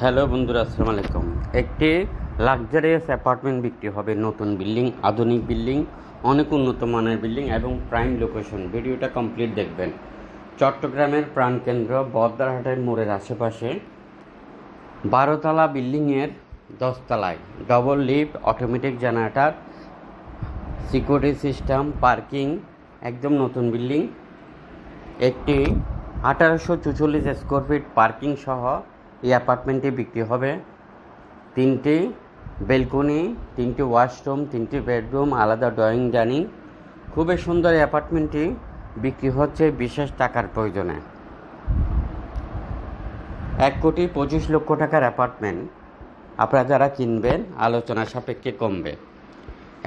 Hello বন্ধুরা, আসসালামু আলাইকুম। একটি লাক্সারিয়াস অ্যাপার্টমেন্ট বিক্রি হবে নতুন বিল্ডিং, আধুনিক বিল্ডিং, অনেক উন্নত মানের বিল্ডিং এবং প্রাইম লোকেশন। ভিডিওটা কমপ্লিট দেখবেন। চট্টগ্রামের প্রাণকেন্দ্র, বদ্রাহাটের মোড়ের আশেপাশে বারোতলা বিল্ডিংয়ের দশতলায়। Double lift automatic generator security system parking একদম নতুন বিল্ডিং। একটি আঠারোশো চুচল্লিশ স্কোয়ার ফিট পার্কিং সহ এই অ্যাপার্টমেন্টটি বিক্রি হবে। তিনটি বেলকনি তিনটি ওয়াশরুম তিনটি বেডরুম আলাদা ড্রয়িং ডাইনিং খুবই সুন্দর অ্যাপার্টমেন্টটি বিক্রি হচ্ছে বিশেষ টাকার প্রয়োজনে। এক কোটি পঁচিশ লক্ষ টাকার অ্যাপার্টমেন্ট আপনারা যারা কিনবেন, আলোচনা সাপেক্ষে কমবে।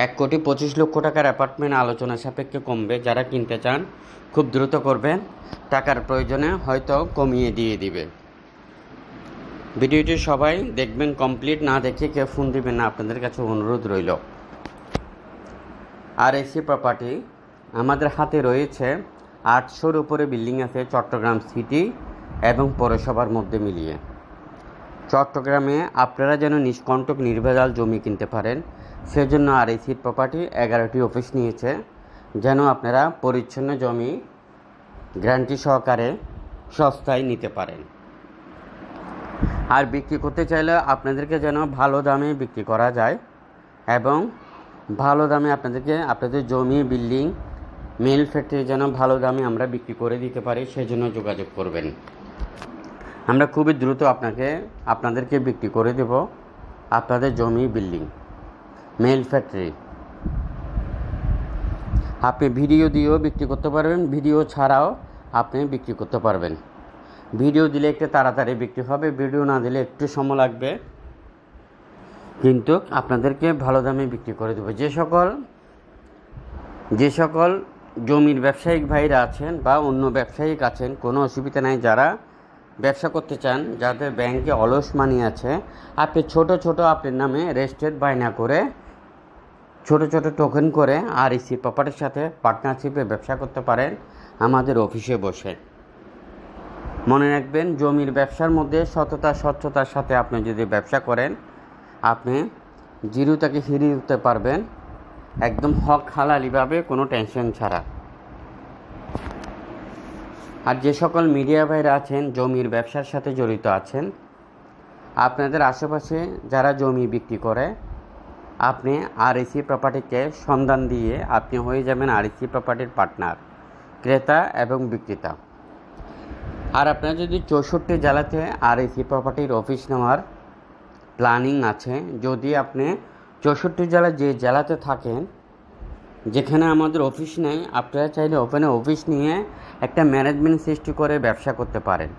এক কোটি পঁচিশ লক্ষ টাকার অ্যাপার্টমেন্ট আলোচনা সাপেক্ষে কমবে। যারা কিনতে চান, খুব দ্রুত করবেন। টাকার প্রয়োজনে হয়তো কমিয়ে দিয়ে দিবে। ভিডিওটি সবাই দেখবেন কমপ্লিট না দেখে কেউ ফোন দিবেন না, আপনাদের কাছে অনুরোধ রইল। আর এসি প্রপার্টি আমাদের হাতে রয়েছে আটশোর উপরে বিল্ডিং আছে চট্টগ্রাম সিটি এবং পৌরসভার মধ্যে মিলিয়ে। চট্টগ্রামে আপনারা যেন নিষ্কণ্টক নির্ভেজাল জমি কিনতে পারেন, সেজন্য আর এই সিট প্রপার্টি এগারোটি অফিস নিয়েছে, যেন আপনারা পরিচ্ছন্ন জমি গ্যারান্টি সহকারে সস্তায় নিতে পারেন। আর বিক্রি করতে চাইলে আপনাদেরকে যেন ভালো দামে বিক্রি করা যায় এবং ভালো দামে আপনাদেরকে আপনাদের জমি, বিল্ডিং, মেল ফ্যাক্টরি যেন ভালো দামে আমরা বিক্রি করে দিতে পারি, সেজন্য যোগাযোগ করবেন। আমরা খুবই দ্রুত আপনাকে, আপনাদেরকে বিক্রি করে দেব আপনাদের জমি, বিল্ডিং, মেল ফ্যাক্টরি। আপনি ভিডিও দিয়েও বিক্রি করতে পারবেন, ভিডিও ছাড়াও আপনি বিক্রি করতে পারবেন। ভিডিও দিলে একটু তাড়াতাড়ি বিক্রি হবে, ভিডিও না দিলে একটু সময় লাগবে। কিন্তু আপনাদেরকে ভালো দামে বিক্রি করে দেবো। যে সকল যে সকল জমির ব্যবসায়িক ভাইরা আছেন বা অন্য ব্যবসায়িক আছেন, কোনো অসুবিধা নাই, যারা ব্যবসা করতে চান, যাদের ব্যাংকে অলস মানি আছে, আপনি ছোট ছোট আপনার নামে রেজিস্ট্রেড বায়না করে, ছোট ছোট টোকেন করে আর ইসি প্রপার্টির সাথে পার্টনারশিপে ব্যবসা করতে পারেন, আমাদের অফিসে বসে। মনে রাখবেন, জমির ব্যবসার মধ্যে সততা, স্বচ্ছতার সাথে আপনি যদি ব্যবসা করেন, আপনি জিরো থেকে হিরে উঠতে পারবেন। একদম হক হালালিভাবে কোনো টেনশন ছাড়া। আর যে সকল মিডিয়া ভাইরা আছেন, জমির ব্যবসার সাথে জড়িত আছেন, আপনাদের আশেপাশে যারা জমি বিক্রি করে, আপনি আর এসি প্রপার্টিকে সন্ধান দিয়ে আপনি হয়ে যাবেন আর এসি প্রপার্টির পার্টনার ক্রেতা এবং বিক্রেতা। আর আপনার যদি চৌষট্টি জেলাতে আর এসি প্রপার্টির অফিস নেওয়ার প্ল্যানিং আছে, যদি আপনি চৌষট্টি জেলা যে জেলাতে থাকেন, যেখানে আমাদের অফিস নেই, আপনারা চাইলে ওখানে অফিস নিয়ে একটা ম্যানেজমেন্ট সৃষ্টি করে ব্যবসা করতে পারেন।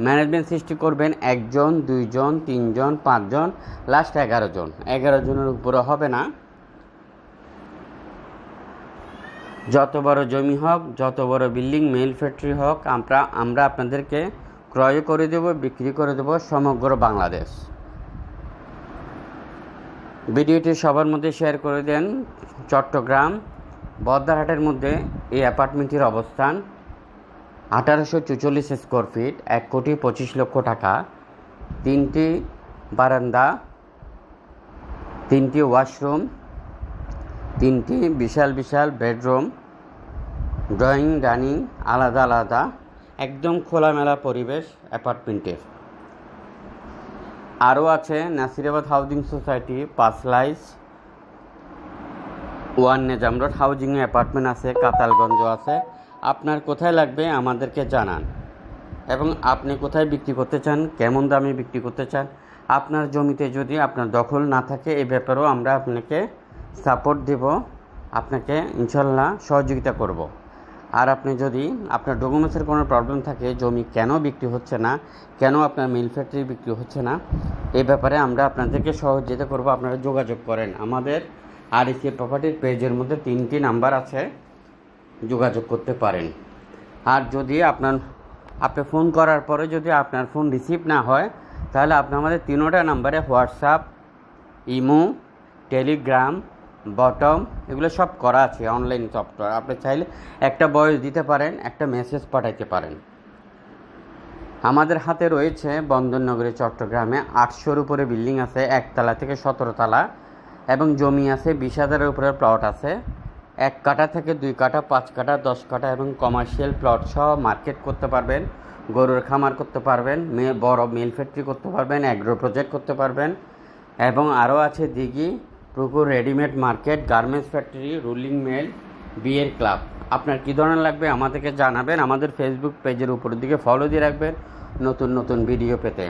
ম্যানেজমেন্ট সৃষ্টি করবেন একজন, দুইজন, তিনজন, পাঁচজন, লাস্ট এগারো জন। এগারো জনের উপরে হবে না। যত বড় জমি হোক, যত বড় বিল্ডিং মেল ফ্যাক্টরি হোক, আমরা আমরা আপনাদেরকে ক্রয় করে দেব, বিক্রি করে দেব সমগ্র বাংলাদেশ। ভিডিওটি সবার মধ্যে শেয়ার করে দেন চট্টগ্রাম বদ্রাহাটের মধ্যে এই অ্যাপার্টমেন্টটির অবস্থান। আঠারোশো চুচল্লিশ স্কোয়ার ফিট এক কোটি পঁচিশ লক্ষ টাকা। তিনটি বারান্দা, তিনটি ওয়াশরুম তিনটি বিশাল বিশাল বেডরুম, ড্রয়িং, ডাইনিং, আলাদা আলাদা, একদম খোলামেলা পরিবেশ, অ্যাপার্টমেন্টের। আরও আছে Nasirabad housing society Panchlaish one Nizam road housing apartment আছে কাতালগঞ্জ আছে। আপনার কোথায় লাগবে আমাদেরকে জানান। এবং আপনি কোথায় বিক্রি করতে চান, কেমন দামে বিক্রি করতে চান, আপনার জমিতে যদি আপনার দখল না থাকে এই ব্যাপারেও আমরা আপনাকে সাপোর্ট দেব, আপনাকে ইনশাল্লাহ সহযোগিতা করব। আর আপনি যদি আপনার ডকুমেন্টসের কোনো প্রবলেম থাকে, জমি কেন বিক্রি হচ্ছে না, কেন আপনার মিল ফ্যাক্টরি বিক্রি হচ্ছে না এই ব্যাপারে আমরা আপনাদেরকে সহযোগিতা করব। আপনারা যোগাযোগ করেন। আমাদের আর এসি প্রপার্টির পেজের মধ্যে তিনটি নাম্বার আছে, যোগাযোগ করতে পারেন। আর যদি আপনার, আপনি ফোন করার পরে যদি আপনার ফোন রিসিভ না হয়, তাহলে আপনি আমাদের তিনোটা নাম্বারে হোয়াটসঅ্যাপ ইমো টেলিগ্রাম বটম এগুলো সব করা আছে অনলাইন সফটওয়্যার আপনি চাইলে একটা বয়স দিতে পারেন, একটা মেসেজ পাঠাইতে পারেন। আমাদের হাতে রয়েছে বন্দরনগরী চট্টগ্রামে আটশোর উপরে বিল্ডিং আছে, একতলা থেকে সতেরো তলা, এবং জমি আছে বিশ হাজারের উপরে প্লট আছে। এক কাঠা থেকে দুই কাঠা, পাঁচ কাঠা, দশ কাঠা এবং কমার্শিয়াল প্লট সহ মার্কেট করতে পারবেন, গরুর খামার করতে পারবেন, মে বড় মিল ফ্যাক্টরি করতে পারবেন অ্যাগ্রো প্রজেক্ট করতে পারবেন, এবং আরও আছে দিঘি পুকুর readymade market garments factory rolling mill বিয়ের ক্লাব আপনার কী ধরনের লাগবে আমাদেরকে জানাবেন আমাদের ফেসবুক পেজের উপরের দিকে। ফলো দিয়ে রাখবেন নতুন নতুন ভিডিও পেতে।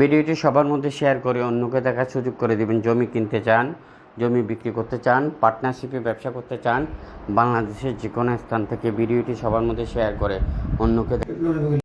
ভিডিওটি সবার মধ্যে শেয়ার করে অন্যকে দেখার সুযোগ করে দেবেন। জমি কিনতে চান, জমি বিক্রি করতে চান পার্টনারশিপে ব্যবসা করতে চান, বাংলাদেশের যে কোনো স্থান থেকে ভিডিওটি সবার মধ্যে শেয়ার করে অন্যকে